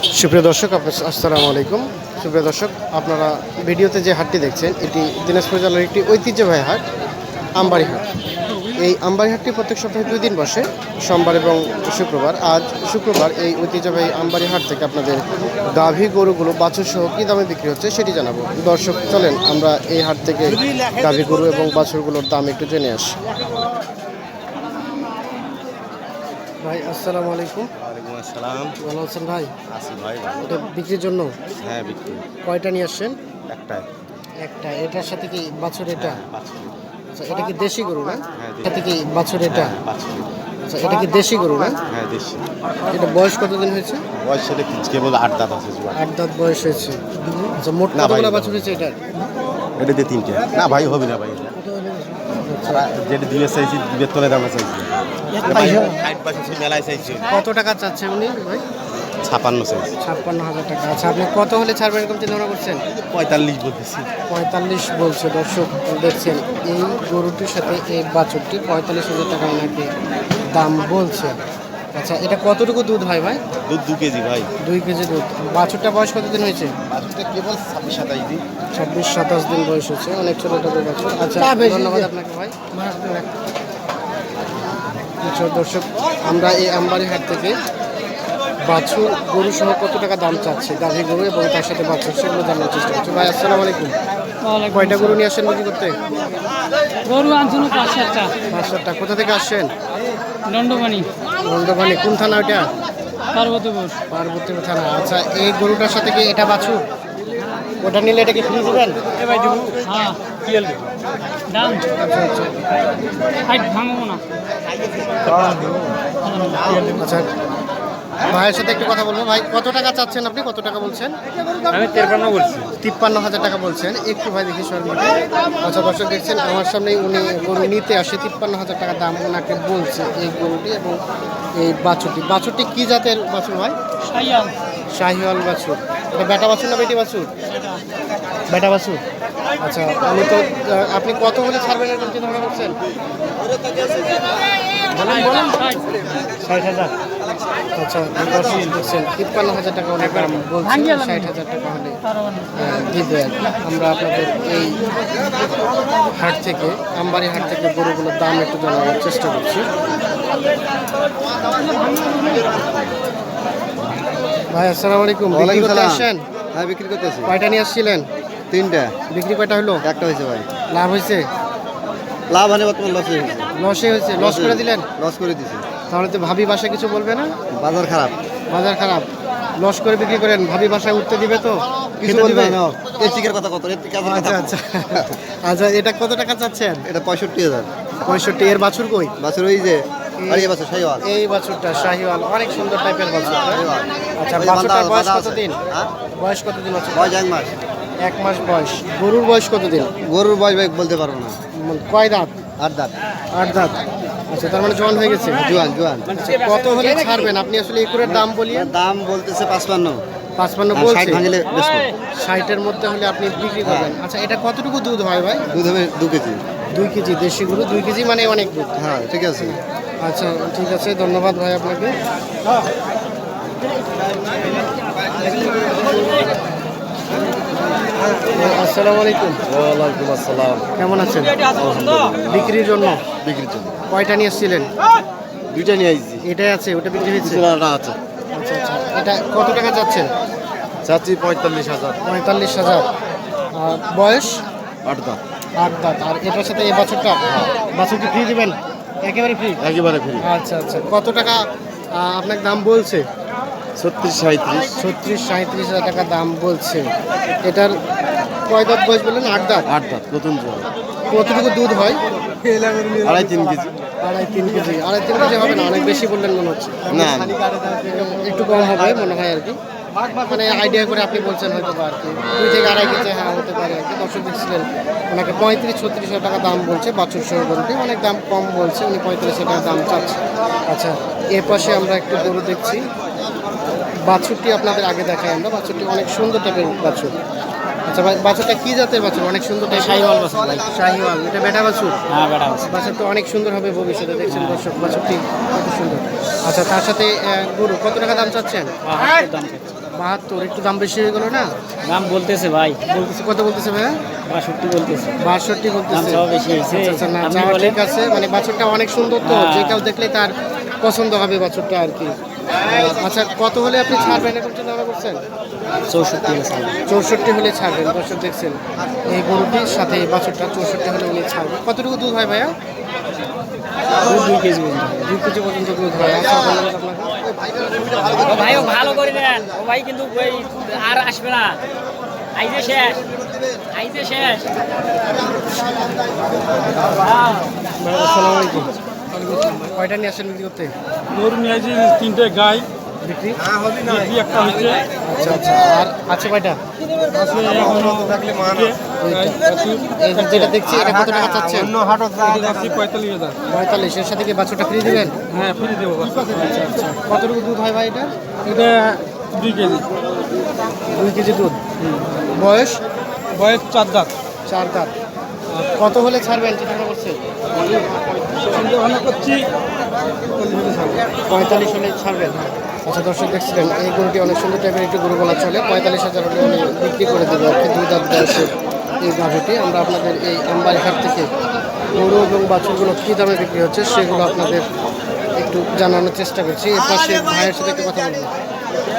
সুপ্রিয় দর্শক আসসালামু আলাইকুম। সুপ্রিয় দর্শক, আপনারা ভিডিওতে যে হাটটি দেখছেন, এটি দিনাজপুর জেলার একটি ঐতিহ্যবাহী হাট, আমবাড়ি হাট। এই আমবাড়ি হাটটি প্রত্যেক সপ্তাহে দুই দিন বসে, সোমবার এবং শুক্রবার। আজ শুক্রবার এই ঐতিহ্যবাহী আমবাড়ি হাট থেকে আপনাদের গাভী গরুগুলো বাছুর সহ কী দামে বিক্রি হচ্ছে সেটি জানাব। দর্শক, চলেন আমরা এই হাট থেকে গাভী গরু এবং বাছুরগুলোর দাম একটু জেনে আসি। ভাই আসসালামু আলাইকুম। ওয়ালাইকুম আসসালাম। ভালো আছেন ভাই? আসি ভাই ভালো। এটা বিক্রির জন্য? হ্যাঁ বিক্রি। কয়টা নিয়ে আসছেন? একটা একটা। এটার সাথে কি বাছুর এটা? পাঁচশো আচ্ছা এটা কি দেশি গরু না? হ্যাঁ। সাথে কি বাছুর এটা? পাঁচশো আচ্ছা এটা কি দেশি গরু না? হ্যাঁ দেশি। এটা বয়স কতদিন হয়েছে? বয়স ছেলে কেবল আট দাঁত আছে আট দাঁত বয়স হয়েছে। আচ্ছা মোট না ভাই, কতগুলো। বাছুর হয়েছে এটা এটা দিয়ে তিনটে। না ভাই হবে না ভাই। যেটা দিবে চাইছি দিবে তোলে দামে চাইছি। চাইছি। কত টাকা চাচ্ছে উনি ভাই? ছাপান্ন চাইছি। ছাপ্পান্ন হাজার টাকা। আচ্ছা আপনি কত হলে ছাড়বেন এরকম চিন্তা করছেন? পঁয়তাল্লিশ বলতেছি। পঁয়তাল্লিশ বলছে দর্শক দেখছেন এই গরুটির সাথে এই বাছুরটি পঁয়তাল্লিশ হাজার টাকা ওনাকে দাম বলছে। আচ্ছা এটা কতটুকু দুধ হয় ভাই? দুধ দু কেজি ভাই। দুই কেজি দুধ। বাছুরটা বয়স কতদিন হয়েছে? বাছুরটা কেবল ছাব্বিশ সাতাইশ দিন। ছাব্বিশ সাতাশ দিন বয়স হচ্ছে অনেক ছোট ছোট বাছুর। আচ্ছা ধন্যবাদ আপনাকে ভাই। দর্শক আমরা এই আমবাড়ি হাট থেকে বাছুর গরু সহ কত টাকা দাম চাচ্ছে? গাভী গরু এবং তার সাথে বাছুর সেগুলো জানার চেষ্টা করছি। ভাই আসসালামু আলাইকুম। কয়টা গরু নিয়ে আসেন বিক্রি করতে? গরু আনছিল পাঁচ সাতটা। পাঁচ সাতটা। কোথা থেকে আসছেন? নন্দভানি কোন থানা ওইটা? পার্বতীপুর পার্বতীপুর থানা। আচ্ছা এই গরুটার সাথে কি এটা বাছুর? ওটা নিলে এটা কি ফ্রি দেবেন? হ্যাঁ। দাম? আচ্ছা আচ্ছা হাইট ভাঙবো না। আচ্ছা ভাইয়ের সাথে একটু কথা বলব। ভাই কত টাকা চাচ্ছেন আপনি? কত টাকা বলছেন? আমি তেরপান্ন বলছি। তিপ্পান্ন হাজার টাকা বলছেন। একটু ভাই দেখি শর্মাকে আচ্ছা দর্শক দেখছেন আমার সামনে উনি গরু নিতে আসে। তিপ্পান্ন হাজার টাকা দাম ওনাকে বলছে এই গরুটি এবং এই বাছুরটি। বাছুরটি কি জাতের বাছুর ভাই? সাইয়াল শাহিওয়াল বাছুর। এটা বেটা বাছুর না বেটি বাছুর? বেটা বাছুর। আচ্ছা আমি তো আপনি কত হলে ছাড়বেন এরকম চিন্তা ভাবনা করছেন? ষাট। হাজার। আচ্ছা দর্শক দেখছেন তিপ্পান্ন হাজার টাকা অনেক দাম বলছেন ষাট হাজার টাকা হলে। আহ, দিবে। আমরা আপনাদের এই হাট থেকে আমবাড়ি হাট থেকে গরুগুলোর দাম একটু জানানোর চেষ্টা করছি। ভাই আসসালামু আলাইকুম। বিক্রি করতে। আসছেন? হ্যাঁ বিক্রি করতেছি কয়টা নিয়ে আসছিলেন? তিনটা। বিক্রি কয়টা হলো? একটা হয়েছে ভাই। লাভ হয়েছে? লাভ হানি বর্তমান লস হয়ে গেছে লসে হয়েছে লস করে দিলেন? লস করে দিছি। তাহলে তো ভাবি বাসা কিছু বলবে না? বাজার খারাপ। বাজার খারাপ। লস করে বিক্রি করেন। ভাবি বাসায় উঠতে দিবে তো? কিছু বলবে? না এর চিকের কথা কত? আচ্ছা আচ্ছা। আচ্ছা এটা কত টাকা চাচ্ছেন? এটা পঁয়ষট্টি হাজার। পঁয়ষট্টি এর বাছুর কই? বাছুর ওই যে আরে বাছুর শাহিওয়াল? এই বাছুরটা শাহিওয়াল অনেক সুন্দর টাইপের বাছুর। আচ্ছা বাছুরটার বয়স বাঁধা আছে। কতদিন হ্যাঁ? বয়স কতদিন আছে বয়স এক মাস। এক মাস বয়স। গরুর বয়স কতদিন? গরুর বয়স ভাই বলতে পারব না। কয় দাঁত? আট দাঁত। আট দাঁত। আচ্ছা তার মানে জোয়ান হয়ে গেছে? জোয়ান জোয়ান। আচ্ছা, কত হলে ছাড়বেন? আপনি আসলে একুরের দাম বলিয়ে দাম বলতেছে পাঁচপান্ন। পাঁচপান্ন বলছে? ষাটের মধ্যে হলে আপনি বিক্রি করবেন। আচ্ছা এটা কতটুকু দুধ হয় ভাই? দুধ হবে দু কেজি। দুই কেজি দেশি গরু দুই কেজি মানে অনেক দুধ। হ্যাঁ ঠিক আছে। আচ্ছা ঠিক আছে ধন্যবাদ ভাই আপনাকে। আসসালামু আলাইকুম। ওয়ালাইকুম আসসালাম। কেমন আছেন? বিক্রির জন্য? বিক্রির জন্য। কয়টা নিয়ে এসেছিলেন? দুইটা নিয়ে আসছি এটাই আছে ওটা বিক্রি হয়েছে? পিছনে আছে। আচ্ছা আচ্ছা। এটা কত টাকা যাচ্ছেন চাচ্ছি পঁয়তাল্লিশ হাজার। পঁয়তাল্লিশ হাজার। বয়স? আট দাঁত। আট দাঁত। আর এটার সাথে এই বছরটা? বছর কি ফ্রি দিবেন? একেবারে ফ্রি একেবারে ফ্রি আচ্ছা আচ্ছা। কত টাকা আহ, আপনাকে দাম বলছে? ছত্রিশ সাঁত্রিশ ছত্রিশ সাঁত্রিশ হাজার টাকা দাম বলছে। এটার কয় দাঁত বয়স বললেন? আট দাঁত? আট দাঁত নতুন কতটুকু দুধ হয়? আড়াই তিন কেজি। আড়াই তিন কেজি। আড়াই তিন কেজি হবে না অনেক বেশি বললেন মনে হচ্ছে। না। একটু কম হবে মনে হয় আর কি। মানে আইডিয়া করে আপনি বলছেন হয়তো বা আর কি। দুই থেকে আড়াই কেজি হ্যাঁ হতে পারে আর কি। দর্শক দেখছিলেন ওনাকে পঁয়ত্রিশ ছত্রিশ হাজার টাকা দাম বলছে বাছুর সহ গরুটি অনেক দাম কম বলছে উনি পঁয়ত্রিশ হাজার টাকা দাম চাচ্ছে আচ্ছা। এ পাশে আমরা একটু গরু দেখছি। বাছুরটি আপনাদের আগে দেখাই আমরা। বাছুরটি অনেক সুন্দর টাইপের বাছুর। আচ্ছা বাছুরটা কি জাতের বাছুর? অনেক সুন্দর শাহিওয়াল বাছুর ভাই। শাহিওয়াল। এটা বেটা বাছুর? হ্যাঁ বেড়া বাছুর। তো অনেক সুন্দর হবে ভবিষ্যতে দেখছেন দর্শক। বাছুরটি কত সুন্দর। আচ্ছা তার সাথে গরু কত টাকা দাম চাচ্ছেন? দাম চাচ্ছে। বাহাত্তর একটু দাম বেশি হয়ে গেল না? দাম বলতেছে ভাই। বলতেছে কত বলতেছে ভাইয়া? বাষট্টি বলতেছে। বাষট্টি বলতেছে। চাওয়া বেশি হয়েছে। আচ্ছা আচ্ছা না ঠিক আছে। মানে বাছরটা অনেক সুন্দর তো হ্যাঁ। যে কেউ দেখলে তার পছন্দ হবে বাছরটা আর কি। আচ্ছা কত হলে আপনি ছাড়বেন এখন চিন্তা করছেন? চৌষট্টি চৌষট্টি হলে ছাড়বেন দর্শক দেখছেন। এই গরুটির সাথে এই বাছুরটা চৌষট্টি হলে উনি ছাড়বেন। কতটুকু দুধ হয় ভাইয়া? দুই কেজি দুই কেজি পর্যন্ত দুধ হয় ধন্যবাদ আপনাকে ও ভাই ও ভালো করে দেন। ও ভাই কিন্তু ওই আর আসবে না। আইজে শেষ। আইজে শেষ। আসসালামু আলাইকুম। কয়টা নিয়ে আসেন বিক্রি করতে? গরু নিয়ে আসি তিনটে গাই। বিক্রি? একটা হচ্ছে আচ্ছা আচ্ছা। আর আছে কয়টা? আছে এখনও এই যে যেটা দেখছি এটা কত টাকা চাচ্ছেন? আছে পঁয়তাল্লিশ হাজার পঁয়তাল্লিশ এর সাথে কি বাছুরটা ফ্রি দিবেন? হ্যাঁ ফ্রি দেবো আচ্ছা আচ্ছা। কতটুকু দুধ হয় ভাই এটা? এটা দুই কেজি। দুই কেজি দুধ? বয়স? বয়স চার দাঁত। চার দাঁত। কত হলে ছাড়বেন? চিন্তা করছে পঁয়তাল্লিশ হলে ছাড়বেন। আচ্ছা দর্শক দেখছিলেন এই গরুটি অনেক সুন্দর টাইপের একটি গরু বলা চলে। পঁয়তাল্লিশ হাজার হলে উনি বিক্রি করে দেবে। আর কি দুই দাঁত এই গাভিটি। আমরা আপনাদের এই আমবারি হাট থেকে গরু এবং বাছুরগুলো কী দামে বিক্রি হচ্ছে সেগুলো আপনাদের একটু জানানোর চেষ্টা করছি। এর পাশে ভাইয়ের সাথে একটু কথা বলব।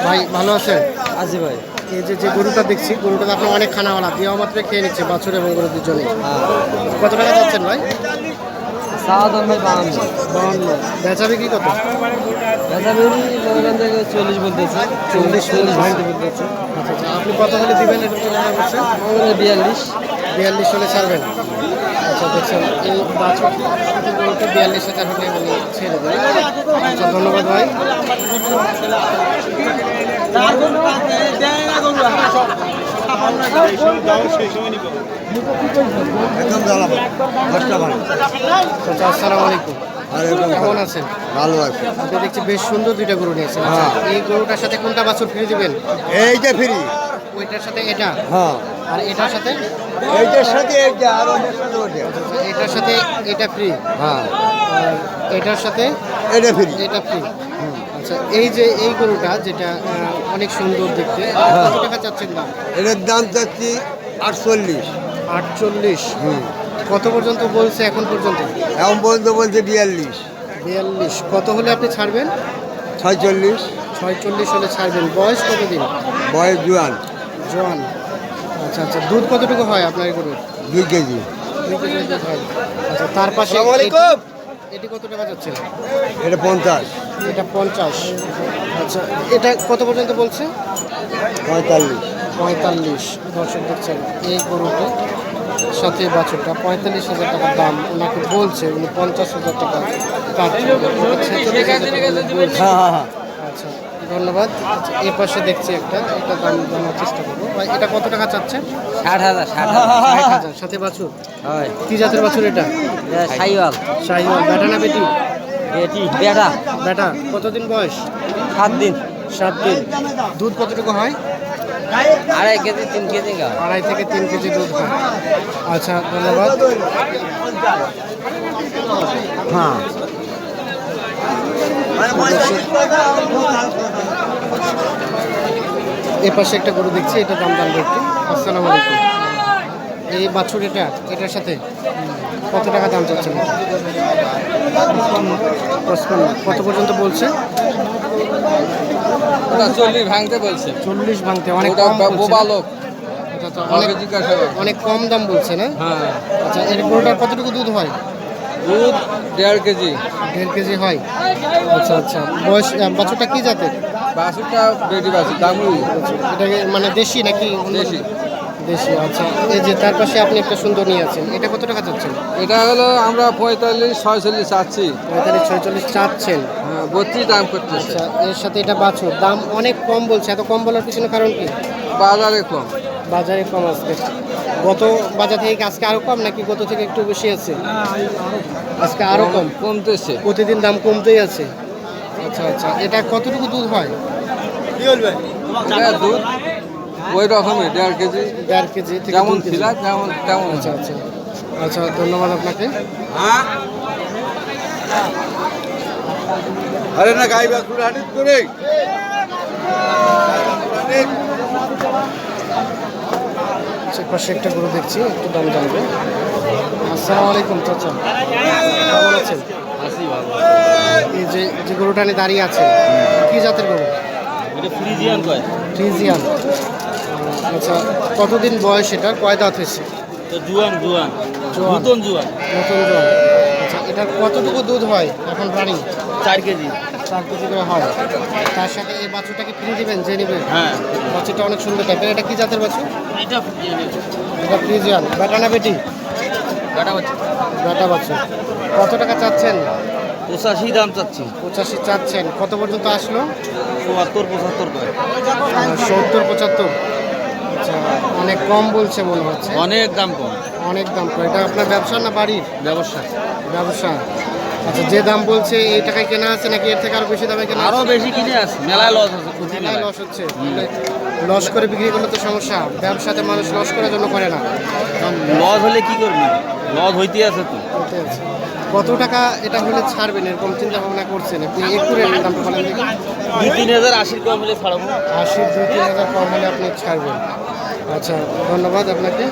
ভাই ভালো আছেন? আজি ভাই। এই যে যে গরুটা দেখছি গরুটা তো আপনার অনেক খানাওয়ালা দেওয়া মাত্রে খেয়ে নিচ্ছে বাছুর এবং গরু দুজনে কত টাকা যাচ্ছেন ভাই? দাম ভাই বাহান্ন। বাউন্ন বেচা বিক্রি কত বেচা মনে থেকে চল্লিশ বলতেছে। চল্লিশ চল্লিশ ভাঙতে বলতেছে। আচ্ছা আচ্ছা। আপনি কত হলে দিবেন? এটা তো করছেন আমাদের বিয়াল্লিশ। বিয়াল্লিশ হলে ছাড়বেন। আচ্ছা দেখছেন এই বাছুর সাথে গরুটা বিয়াল্লিশ হাজার হলে মানে ছেড়ে আচ্ছা ধন্যবাদ ভাই। আচ্ছা আসসালামু আলাইকুম কেমন আছেন ভালো আছে আপনি দেখছি বেশ সুন্দর দুইটা গরু নিয়েছেন এই গরুটার সাথে কোনটা বাছুর ফিরে দিবেন এইটা ফ্রি ওইটার সাথে এটা হ্যাঁ আর এটার সাথে এইটার সাথে এইটা আর এটার সাথে এটা ফ্রি হ্যাঁ এটার সাথে এটা ফ্রি এটা ফ্রি। আচ্ছা এই যে এই গরুটা যেটা অনেক সুন্দর দেখতে কত টাকা চাচ্ছেন দাম? এটার দাম চাচ্ছি আটচল্লিশ। আটচল্লিশ? হুম। কত পর্যন্ত বলছে এখন পর্যন্ত? এখন পর্যন্ত বলছে বিয়াল্লিশ। বিয়াল্লিশ। কত হলে আপনি ছাড়বেন? ছয়চল্লিশ। ছয়চল্লিশ হলে ছাড়বেন। বয়স কতদিন? বয়স জোয়ান। জোয়ান। আচ্ছা আচ্ছা দুধ কতটুকু হয় আপনার এই গরুর? দুই কেজি। দুই কেজি হয়। আচ্ছা তার পাশে। এটি- কত টাকা যাচ্ছে? এটা পঞ্চাশ। এটা পঞ্চাশ। আচ্ছা এটা কত পর্যন্ত বলছে? পঁয়তাল্লিশ। পঁয়তাল্লিশ। দর্শক দেখছেন এই গরুটি সাথে বাছুরটা পঁয়তাল্লিশ হাজার টাকা দাম। ওনাকে বলছে উনি পঞ্চাশ হাজার টাকা হ্যাঁ। আচ্ছা ধন্যবাদ। আচ্ছা এই পাশে দেখছি একটা এটা দাম জানার চেষ্টা করব। ভাই, এটা কত টাকা চাচ্ছে? ষাট হাজার ষাট হাজার। সাথে বাছুর? হয়। কি জাতের বাছুর এটা? সাইওয়াল। শাহিওয়াল বেটা না বেটি? বেটি বেটা। বেটা কতদিন বয়স? সাত দিন। সাত দিন। দুধ কতটুকু হয়? আড়াই কেজি তিন কেজি গা আড়াই থেকে তিন কেজি দুধ হয়। আচ্ছা ধন্যবাদ। হ্যাঁ। এ পাশে একটা গরু দেখছি এটা দাম দাম একটু আসসালামু আলাইকুম। এই বাছুর এটা এটার সাথে? কত টাকা দাম চাচ্ছেন পঁচপান্ন কত পর্যন্ত বলছে? চল্লিশ ভাঙতে বলছে। চল্লিশ ভাঙতে অনেক বোবা লোক আচ্ছা, আচ্ছা, অনেক অনেক কম দাম বলছে না? হ্যাঁ। আচ্ছা এর গরুটার কতটুকু দুধ হয়? দুধ দেড় কেজি। দেড় কেজি হয়। আচ্ছা আচ্ছা। বয়স বাছুরটা কি জাতের? বাসুরটা বেটি বাসুর দামুই এটাকে মানে দেশি নাকি দেশি। দেশি আচ্ছা। এই যে তার পাশে আপনি একটা সুন্দর নিয়ে আছেন এটা কত টাকা চাচ্ছেন? এটা হলো আমরা পঁয়তাল্লিশ ছয়চল্লিশ চাচ্ছি। পঁয়তাল্লিশ ছয়চল্লিশ চাচ্ছেন। হ্যাঁ, বত্রিশ দাম করতেছে। আচ্ছা এর সাথে এটা বাছুর দাম অনেক কম বলছে। এত কম বলার পিছনে কারণ কি? বাজারে কম। বাজারে কম আসবে গত বাজার থেকে আজকে আরও কম নাকি গত থেকে একটু বেশি আছে? আজকে আরও কম? কমতেছে। প্রতিদিন দাম কমতেই আছে। আচ্ছা আচ্ছা। এটা কতটুকু দুধ হয়? এটা দুধ ওই রকমই দেড় কেজি। দেড় কেজি যেমন। ছিল তেমন তেমন। আচ্ছা আচ্ছা। আচ্ছা ধন্যবাদ আপনাকে। আরে না গাই বাছুর হাটিস করে পাশে একটা গরু দেখছি একটু দাম জানবে। আসসালামু আলাইকুম চাচা। কেমন আছেন? এই যে যে গরুটা নিয়ে দাঁড়িয়ে আছে কি জাতের গরু? ফ্রিজিয়ান কয়? ফ্রিজিয়ান। আচ্ছা কতদিন বয়স এটার কয় দাঁত হয়েছে? জুয়ান জুয়ান। নতুন জুয়ান। নতুন জোয়ান। আচ্ছা এটার কতটুকু দুধ হয় এখন রানিং চার কেজি। চার কেজি করে হয়। তার সাথে এই বাছুরটাকে ফ্রি দিবেন যে নেবেন? হ্যাঁ। বাছুরটা অনেক সুন্দর টাইপের। এটা কি জাতের বাছুর? এটা ফ্রিজিয়ান বেটা না বেটি? কাটা বাচ্চা বেটা বাছুর। কত টাকা চাচ্ছেন? পঁচাশি দাম চাচ্ছি। পঁচাশি চাচ্ছেন। কত পর্যন্ত আসলো? চুয়াত্তর পঁচাত্তর কয় সত্তর পঁচাত্তর। আচ্ছা অনেক কম বলছে মনে হচ্ছে। অনেক দাম কম। অনেক দাম করে এটা আপনার ব্যবসা না বাড়ির? ব্যবসা। ব্যবসা। আচ্ছা যে দাম বলছে এই টাকায় কেনা আছে নাকি? এর থেকে আরও বেশি দামে কেনা আরও বেশি কিনে আছে মেলায় লস আছে খুবই মেলায় লস হচ্ছে। লস করে বিক্রি করলে তো সমস্যা। ব্যবসাতে মানুষ লস করার জন্য করে না। লস হলে কি করবি? লস হইতে আছে তো। কত টাকা এটা হলে ছাড়বেন? এরকম চিন্তা ভাবনা করছেন আপনি? একটু রেটের দামটা বলেন দুই তিন হাজার আশির কম হলে ছাড়াবো। আশি দুই তিন হাজার কম হলে আপনি ছাড়বেন। আচ্ছা ধন্যবাদ আপনাকে।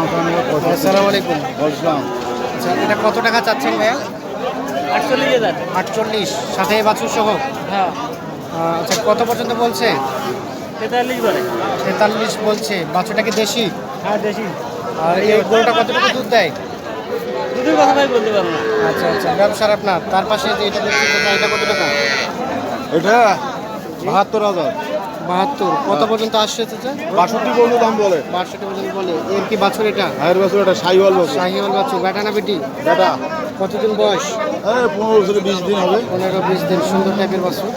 আসসালামু আলাইকুম। আচ্ছা এটা কত টাকা চাচ্ছেন ভাইয়া? আটচল্লিশ হাজার। আটচল্লিশ সাথে বাছুর সহ? হ্যাঁ। আচ্ছা কত পর্যন্ত বলছে? তেতাল্লিশ বলে। তেতাল্লিশ বলছে। বাছুরটা কি দেশি? হ্যাঁ দেশি। আর এই গরুটা কতটুকু দুধ দেয়? দুটোর কথা ভাই বলতে পারব না। আচ্ছা আচ্ছা ব্যবসার আপনার। তার পাশে যে এটা দেখছি এটা কত টাকা এটা বাহাত্তর হাজার। বাহাত্তর। কত পর্যন্ত আসছে চাচা? বাষট্টি পর্যন্ত দাম বলে। বাষট্টি পর্যন্ত বলে। এর কি বাছুর এটা? হায়ের বছর এটা সাইওয়াল বছর। শাহিওয়াল বাছুর। বেটা না বেটি? বেটা কতদিন বয়স? এই পনেরো বছরে বিশ দিন হবে। পনেরো বিশ দিন। সুন্দর টাইপের বাছুর।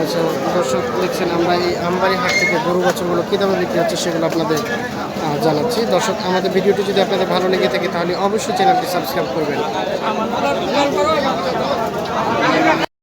আচ্ছা দর্শক দেখছেন আমরা এই আমবাড়ি হাট থেকে গরু বাছুরগুলো কী দামে বিক্রি হচ্ছে সেগুলো আপনাদের জানাচ্ছি। দর্শক আমাদের ভিডিওটি যদি আপনাদের ভালো লেগে থাকে তাহলে অবশ্যই চ্যানেলটি সাবস্ক্রাইব করবেন।